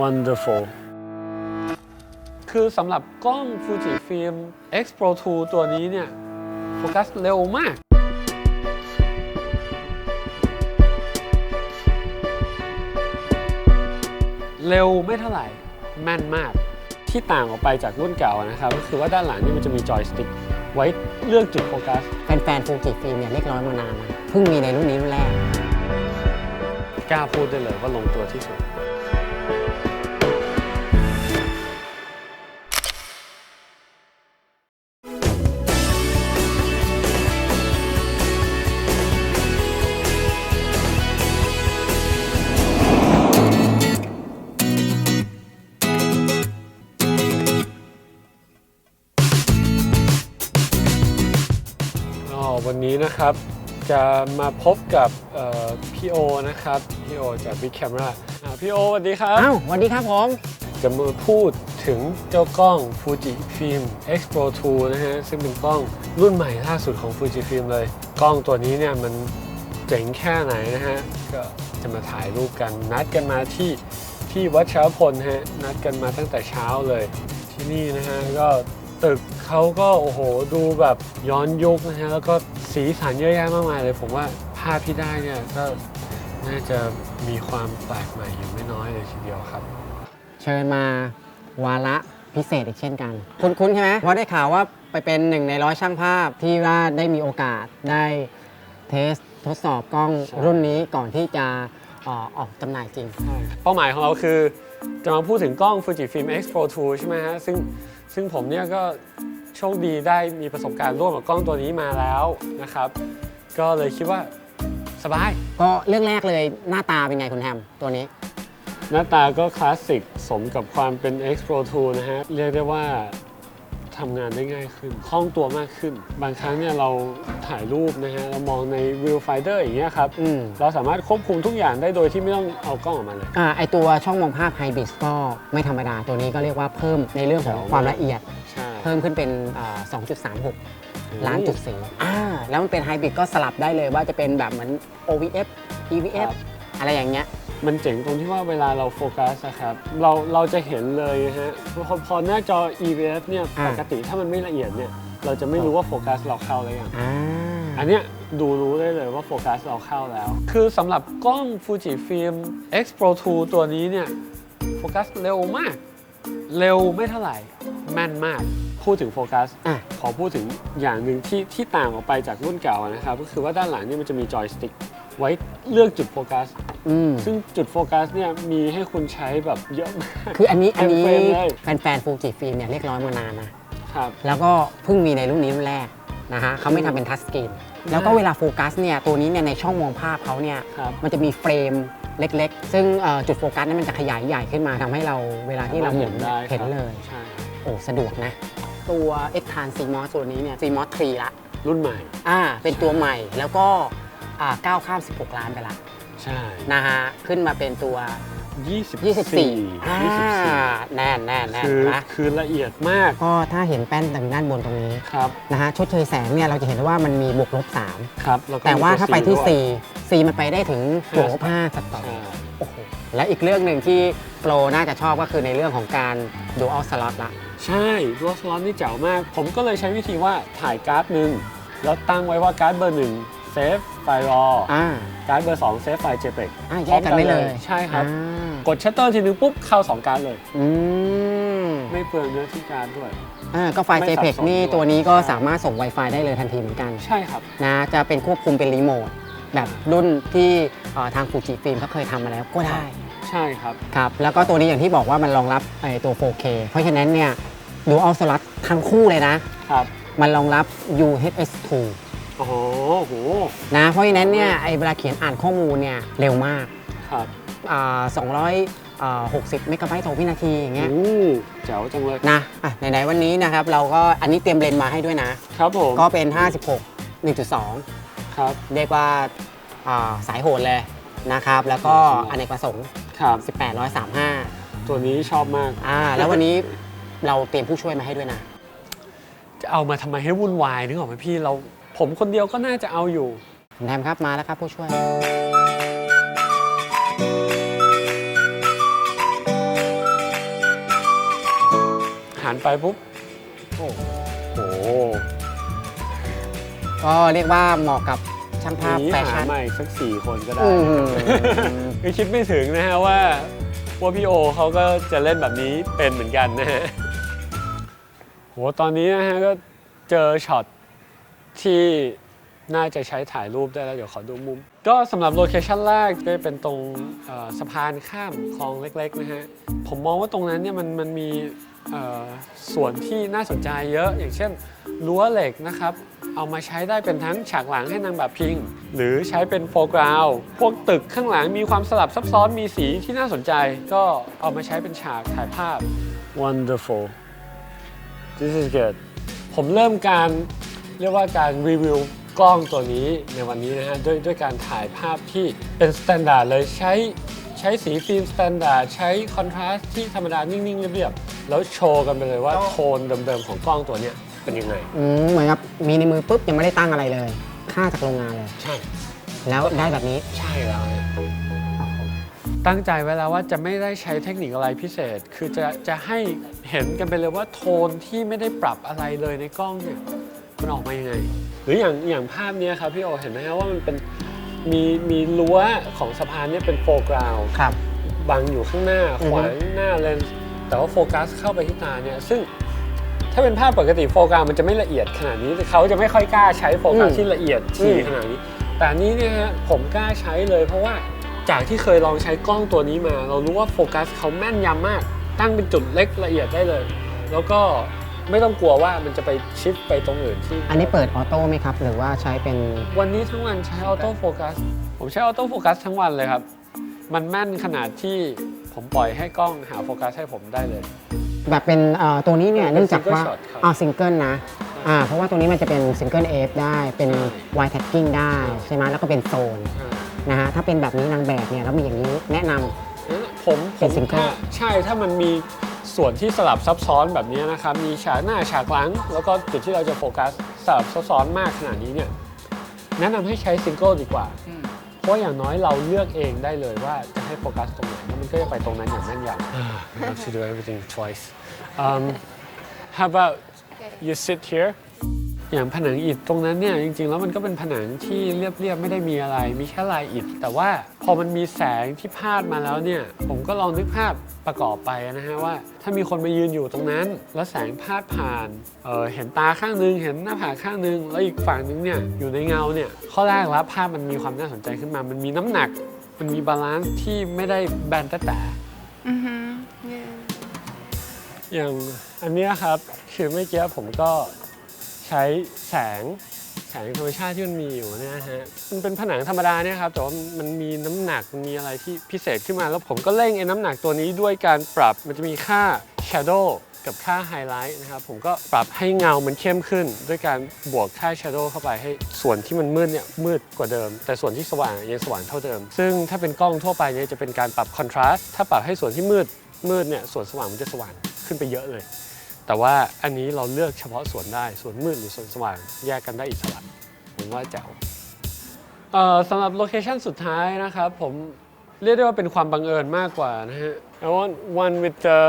wonderful คือสำหรับกล้อง Fuji Film X Pro 2 ตัวนี้เนี่ย โฟกัสเร็วมาก เร็วไม่เท่าไหร่ แม่นมาก ที่ต่างออกไปจากรุ่นเก่านะครับ ก็คือว่าด้านหลังนี่มันจะมีจอยสติ๊กไว้เลือกจุดโฟกัส แฟนๆฟูจิฟิล์มเนี่ยเรียกร้องมานานนะเพิ่งมีในรุ่นนี้รุ่นแรก กล้าพูดได้เลยว่าลงตัวที่สุด นนี้นะครับจะมาพบกับเอ่อพี่โอนะครับพี่โอจาก Big Camera อ่าพี่โอสวัสดีครับอ้าวสวัสดีครับผมจะมาพูดถึงเจ้ากล้อง Fuji Film X Pro 2 นะฮะซึ่งเป็นกล้องรุ่นใหม่ล่าสุดของ Fuji Film เลย กล้องตัวนี้เนี่ยมันเจ๋งแค่ไหนนะฮะก็จะมาถ่ายรูปกันนัดกันมาที่ที่วัดเช้าพลฮะนัดกันมาตั้งแต่เช้าเลย ที่นี่นะฮะก็ตึก เขาก็โอ้โหดูแบบย้อนยุคนะฮะแล้วก็สีสันเยอะแยะมากมายเลย ผมว่าภาพที่ได้เนี่ยก็น่าจะมีความแปลกใหม่อยู่ไม่น้อยเลยทีเดียวครับ เชิญมาวาระพิเศษอีกเช่นกัน คุ้นๆใช่ไหมเพราะได้ข่าวว่าไปเป็นหนึ่งในร้อยช่างภาพที่ว่าได้มีโอกาสได้เทสทดสอบกล้องใช่รุ่นนี้ก่อนที่จะเอ่อออกจำหน่ายจริง เป้าหมายของเราคือ จะมาพูดถึงกล้อง Fujifilm X Pro 2 ใช่ไหมฮะ ซึ่งซึ่งผมเนี่ยก็ โชคดีได้มีประสบการณ์ร่วมกับกล้องตัวนี้มาแล้วนะครับ ก็เลยคิดว่าสบาย ก็เรื่องแรกเลยหน้าตาเป็นไงคุณแฮมตัวนี้ หน้าตาก็คลาสสิกสมกับความเป็น X Pro 2 นะฮะ เรียกได้ว่าทำงานได้ง่ายขึ้นคล่องตัวมากขึ้น บางครั้งเนี่ยเราถ่ายรูปนะฮะ เรามองใน viewfinder อย่างเงี้ยครับ อืม เราสามารถควบคุมทุกอย่างได้โดยที่ไม่ต้องเอากล้องออกมาเลย อ่าไอตัวช่องมองภาพไฮบริดก็ไม่ธรรมดา ตัวนี้ก็เรียกว่าเพิ่มในเรื่องของแจ๋วมากความละเอียดใช่ เพิ่มขึ้นเป็นอ่า2.36 ล้านจุดสีอ่าแล้วมันเป็นไฮบริดก็สลับได้เลยว่าจะเป็นแบบเหมือน OVF EVF อะไรอย่างเงี้ยมันเจ๋งตรงที่ว่าเวลาเราโฟกัสนะครับเราเราจะเห็นเลยนะฮะพอพอหน้าจอ EVF เนี่ยอ่าปกติถ้ามันไม่ละเอียดเนี่ยเราจะไม่รู้ว่าโฟกัสเราเข้าแล้วยังอ่าอันเนี้ยดูรู้ได้เลยว่าโฟกัสเราเข้าแล้ว คือสำหรับกล้อง Fujifilm X Pro 2 ตัวนี้เนี่ยโฟกัสเร็วมาก เร็วไม่เท่าไหร่ แม่นมาก พูดถึงโฟกัสอะขอพูดถึงอย่างหนึ่งที่ที่ต่างออกไปจากรุ่นเก่านะครับก็คือว่าด้านหลังนี่มันจะมีจอยสติ๊กไว้เลือกจุดโฟกัสอืมซึ่งจุดโฟกัสเนี่ยมีให้คุณใช้แบบเยอะมาก คืออันนี้อันนี้เต็มเฟรมเลยแฟนๆฟูจิฟิล์มเนี่ยเรียกร้องมานานนะครับแล้วก็เพิ่งมีในรุ่นนี้รุ่นแรกนะฮะเขาไม่ทำเป็นทัชสกรีนแล้วก็เวลาโฟกัสเนี่ยตัวนี้เนี่ยในช่องมองภาพเขาเนี่ยครับมันจะมีเฟรมเล็กๆ ซึ่งเอ่อจุดโฟกัสนั้นมันจะขยายใหญ่ขึ้นมาทำให้เราเวลาที่เราหมุนได้เห็นครับเลยใช่ครับโอ้สะดวกนะ ตัว x t a n CMOS ตัวนี้เนี่ย CMOS 3ละรุ่นใหม่ อ่า เป็นตัวใหม่แล้วก็อ่าก้าวข้าม 16 ล้านไปละใช่ นะฮะ ขึ้นมาเป็นตัว 24 24อ่า24แน่นแน่นแน่นคือนะคือละเอียดมากก็ถ้าเห็นแป้นทางด้านบนตรงนี้ครับนะฮะชดเชยแสงเนี่ยเราจะเห็นได้ว่ามันมีบวกลบ ครับล้ก็3แต่ว่ามีถ้าไปที่ด้วย4 4 มันไปได้ถึงบวกลบ5สัดต่อใช่โอ้โหและอีกเรื่องหนึ่งที่โปรน่าจะชอบก็คือในเรื่องของการ dual slot ละ ใช่ดูสล็อตนี่เจ๋วมาก ผมก็เลยใช้วิธีว่าถ่ายการ์ดหนึ่งแล้วตั้งไว้ว่าการ์ดเบอร์หนึ่งเซฟไฟล์รออ่า การ์ดเบอร์สองเซฟไฟล์ JPEG อ่าแยกกันได้เลยใช่ครับ อ่ากดชัตเตอร์ทีนึงปุ๊บเข้าสองการ์ดเลย อืมไม่เปลืองเนื้อที่การ์ดด้วย อ่าก็ไฟล์ ไม่สับ JPEG สนนี่ด้วยตัวนี้ก็สามารถส่ง Wi-Fi ได้เลยทันทีเหมือนกัน ใช่ครับ นะ จะเป็นควบคุมเป็นรีโมท แบบรุ่นที่เอ่อทางฟูจิฟิล์มเขาเคยทำมาแล้วก็ได้ ใช่ครับ ครับ แล้วก็ตัวนี้อย่างที่บอกว่ามันรองรับไอ้ตัว 4K เพราะฉะนั้นเนี่ย ดูเอาสลัดทั้งคู่เลยนะ ครับ มันมันรองรับ UHS-2 โอ้โหโห นะ เพราะฉะนั้นเนี่ยไอ้เวลาเขียนอ่านข้อมูลเนี่ยเร็วมากครับ อ่า260 เมกะไบต์ต่อวินาทีอย่างเงี้ยโอ้เจ๋วจังเลย นะอะไหนๆวันนี้นะครับ เราก็อันนี้เตรียมเลนส์มาให้ด้วยนะ ครับผม ก็เป็น 56 1.2 ครับ เรียกว่าอ่าสายโหดเลยนะครับ แล้วก็สายโหดอเนกประสงค์ครับ 1835 ตัวนี้ชอบมาก อ่าแล้ววันนี้ เราเตรียมผู้ช่วยมาให้ด้วยนะ จะเอามาทำไมให้วุ่นวายนึกออกไหมพี่เราผมคนเดียวก็น่าจะเอาอยู่คุณแทมครับมาแล้วครับผู้ช่วยไปปุ๊บ โอ้โหก็เรียกว่าเหมาะกับช่างภาพนี้แฟหาชั่นใหม่สักสี่คนก็ได้อืมไม่คิดไม่ถึงนะฮะว่า ว่าพี่โอเขาก็จะเล่นแบบนี้เป็นเหมือนกันนะฮะ โหตอนนี้นะฮะก็เจอช็อตที่น่าจะใช้ถ่ายรูปได้แล้ว เดี๋ยวขอดูมุม ก็สำหรับโลเคชันแรกก็เป็นตรงสะพานข้ามคลองเล็กๆนะฮะ ผมมองว่าตรงนั้นเนี่ยมันมันมีส่วนที่น่าสนใจเยอะ อย่างเช่นรั้วเหล็กนะครับ เอามาใช้ได้เป็นทั้งฉากหลังให้นางแบบพิง หรือใช้เป็นโฟกราวพวกตึกข้างหลังมีความสลับซับซ้อนมีสีที่น่าสนใจ ก็เอามาใช้เป็นฉากถ่ายภาพ wonderful this is good ผมเริ่มการเรียกว่าการรีวิวกล้องตัวนี้ในวันนี้นะฮะด้วยด้วยการถ่ายภาพที่เป็นสแตนดาร์ดเลยใช้ใช้สีฟิล์มสแตนดาร์ดใช้คอนทราสต์ที่ธรรมดานิ่งๆเรียบๆแล้วโชว์กันไปเลยว่าโทนเดิมๆของกล้องตัวเนี้ยเป็นยังไง อืมเหมือนกับมีในมือปุ๊บยังไม่ได้ตั้งอะไรเลย ค่าจากโรงงานเลย ใช่ แล้วได้แบบนี้ ใช่แล้ว ตั้งใจไว้แล้วว่าจะไม่ได้ใช้เทคนิคอะไรพิเศษ คือจะจะให้เห็นกันไปเลยว่าโทนที่ไม่ได้ปรับอะไรเลยในกล้องเนี่ยมันออกมายังไง หรืออย่างอย่างภาพเนี้ยครับพี่โอเห็นไหมครับว่ามันเป็นมีมีรั้วของสะพานเนี่ยเป็นโฟกราวครับบังอยู่ข้างหน้าอือฮึขวางหน้าเลนส์แต่ว่าโฟกัสเข้าไปที่ตาเนี่ยซึ่งถ้าเป็นภาพปกติโฟกัสมันจะไม่ละเอียดขนาดนี้เขาจะไม่ค่อยกล้าใช้โฟกัสที่ละเอียดถี่ขนาดนี้ แต่อันนี้เนี่ยฮะผมกล้าใช้เลยเพราะว่า จากที่เคยลองใช้กล้องตัวนี้มา เรารู้ว่าโฟกัสเขาแม่นยำมาก ตั้งเป็นจุดเล็กละเอียดได้เลย แล้วก็ไม่ต้องกลัวว่ามันจะไปชิปไปตรงอื่นที่ อันนี้เปิดออโต้ไหมครับ หรือว่าใช้เป็นวันนี้ทั้งวันใช้ออโต้โฟกัสผมใช้ออโต้โฟกัสทั้งวันเลยครับ มันแม่นขนาดที่ผมปล่อยให้กล้องหาโฟกัสให้ผมได้เลย แบบเป็นเอ่อตัวนี้เนี่ยเป็นเนื่องจากว่า single shot ครับ อ่าซิงเกิลนะอ่าเพราะว่าตัวนี้มันจะเป็นซิงเกิลเอฟได้เป็น wide tagging ได้ ใช่ไหมแล้วก็เป็นโซน นะฮะถ้าเป็นแบบนี้นางแบบเนี่ยแล้วมีอย่างนี้แนะนำเอ๊ะผมเป็นผม single ถ้าใช่ถ้ามันมีส่วนที่สลับซับซ้อนแบบนี้นะครับ มีฉากหน้าฉากหลัง แล้วก็จุดที่เราจะโฟกัสสลับซับซ้อนมากขนาดนี้เนี่ยแนะนำให้ใช้ซิงเกิลดีกว่าเพราะอย่างน้อยเราเลือกเองได้เลยว่าจะให้โฟกัสตรงไหนแล้วมันก็จะไปตรงนั้นอย่างแม่นยำ have to do everything twice um, how about you sit here อย่างผนังอิฐตรงนั้นเนี่ยจริงๆ แล้วมันก็เป็นผนังที่เรียบๆไม่ได้มีอะไร มีแค่ลายอิฐ แต่ว่าพอมันมีแสงที่พาดมาแล้วเนี่ยผมก็ลองนึกภาพประกอบไปนะฮะว่า ถ้ามีคนมายืนอยู่ตรงนั้น แล้วแสงพาดผ่านเอ่อเห็นตาข้างนึง เห็นหน้าผากข้างนึง แล้วอีกฝั่งนึงเนี่ยอยู่ในเงาเนี่ยข้อแรกแล้วภาพมันมีความน่าสนใจขึ้นมา มันมีน้ำหนัก มันมีบาลานซ์ที่ไม่ได้แบนแต่แต่ Mm-hmm. Yeah. อย่างอันเนี้ยครับคือเมื่อกี้ผมก็ ใช้แสงแสงธรรมชาติที่มันมีอยู่เนี่ยนะฮะมันเป็นผนังธรรมดาเนี่ยครับแต่ว่ามันมีน้ำหนักมันมีอะไรที่พิเศษขึ้นมา แล้วผมก็เร่งไอ้น้ำหนักตัวนี้ด้วยการปรับมันจะมีค่า shadow กับค่า highlight นะครับผมก็ปรับให้เงามันเข้มขึ้น ด้วยการบวกค่า shadow เข้าไปให้ส่วนที่มันมืดเนี่ยมืดกว่าเดิม แต่ส่วนที่สว่างยังสว่างเท่าเดิม ซึ่งถ้าเป็นกล้องทั่วไปเนี่ยจะเป็นการปรับ contrast ถ้าปรับให้ส่วนที่มืดมืดเนี่ยส่วนสว่างมันจะสว่างขึ้นไปเยอะเลย แต่ว่าอันนี้เราเลือกเฉพาะส่วนได้ ส่วนมืดหรือส่วนสว่างแยกกันได้อิสระผมว่าแจ๋วสำหรับโลเคชันสุดท้ายนะครับ ผมเรียกได้ว่าเป็นความบังเอิญมากกว่านะฮะ I want one with the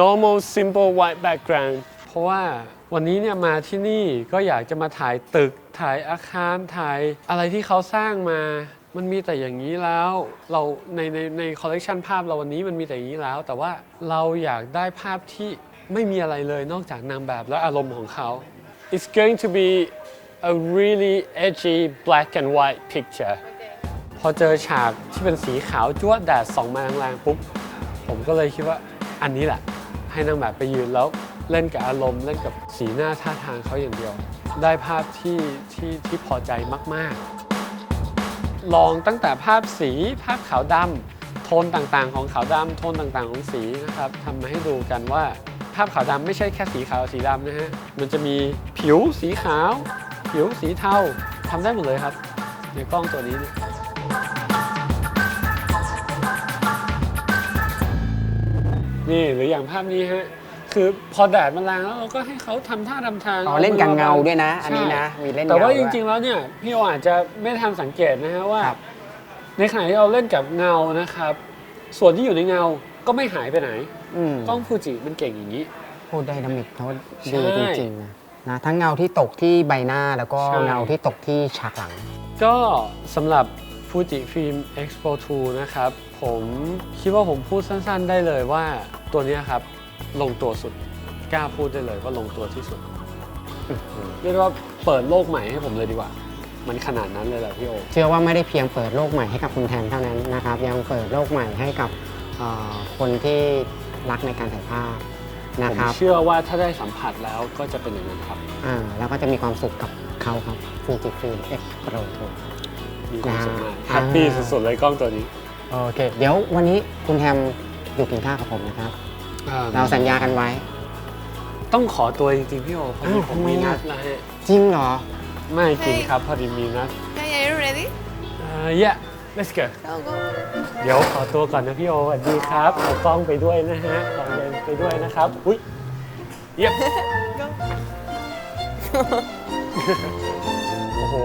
normal simple white background เพราะว่าวันนี้เนี่ยมาที่นี่ก็อยากจะมาถ่ายตึกถ่ายอาคารถ่ายอะไรที่เขาสร้างมา มันมีแต่อย่างนี้แล้วเราในในในคอลเลกชันภาพเราวันนี้มันมีแต่อย่างนี้แล้ว แต่ว่าเราอยากได้ภาพที่ ไม่มีอะไรเลยนอกจากนางแบบและอารมณ์ของเขา It's going to be a really edgy black and white picture พอเจอฉากที่เป็นสีขาวจ้วดแดดส่องมาแรงๆปุ๊บ ผมก็เลยคิดว่าอันนี้แหละ ให้นางแบบไปยืนแล้วเล่นกับอารมณ์เล่นกับสีหน้าท่าทางเขาอย่างเดียว ได้ภาพที่ที่ที่พอใจมากๆ ลองตั้งแต่ภาพสีภาพขาวดำโทนต่างๆ ของขาวดำโทนต่างๆ ของสีนะครับทำมาให้ดูกันว่าาพขาวดำไม่ใช่แค่สีขาวสีดำนะฮะ มันจะมีผิวสีขาว ผิวสีเทาทำได้หมดเลยครับ ในกล้องตัวนี้เนี่ยนี่หรืออย่างภาพนี้ฮะ คือพอแดดมันแรงแล้วเราก็ให้เขาทำท่าทำทางอ๋อเล่นกับเงาด้วยนะ อันนี้นะ มีเล่นแต่เงาว่าด้จย ริงๆแล้วเนี่ยพี่โออาจจะไม่ทันสังเกตนะฮะว่า ครับ ในขณะที่เราเล่นกับเงานะครับ ส่วนที่อยู่ในเงาก็ไม่หายไปไหน อืมกล้องฟูจิมันเก่งอย่างนี้ โอ้ไดนามิกเขาใช่ดีจริงๆนะนะทั้งเงาที่ตกที่ใบหน้าแล้วก็ใช่ เงาที่ตกที่ฉากหลัง ก็สำหรับฟูจิฟิล์ม Expo 2 นะครับ ผมคิดว่าผมพูดสั้นๆ ได้เลยว่าตัวเนี้ยครับ ลงตัวสุด กล้าพูดได้เลยว่าลงตัวที่สุด เรียกได้ว่าเปิดโลกใหม่ให้ผมเลยดีกว่า มันขนาดนั้นเลยเหรอพี่โอ เชื่อว่าไม่ได้เพียงเปิดโลกใหม่ให้กับคุณแทนเท่านั้นนะครับ ยังเปิดโลกใหม่ให้กับเอ่อคนที่ รักในการถ่ายภาพนะผมครับเชื่อว่าถ้าได้สัมผัสแล้วก็จะเป็นอย่างนั้นครับ อ่าแล้วก็จะมีความสุขกับเขาครับฟูจิฟิล์มเอ็กโปรโมีความสุขมากอ่า แฮปปี้สุดๆเลยกล้องตัวนี้โอเค เดี๋ยววันนี้คุณแทมอยู่กินข้าวกับผมนะครับ เราสัญญากันไว้ ต้องขอตัวจริงๆพี่โอพอดีอ้าวผมทำไมมีนัอะดแล้วฮะจริงเหรอ ไม่กินครับพอดีมีนัด Yeah, yeah, you ready? เอ่อ yeah let's go Go, go. เดี๋ยวขอตัวก่อนนะพี่โอสวัสดีครับเอากล้องไปด้วยนะฮะเอาเลนส์ไปด้วยนะครับ อุ้ยเยี่ยม Go. โอ้โห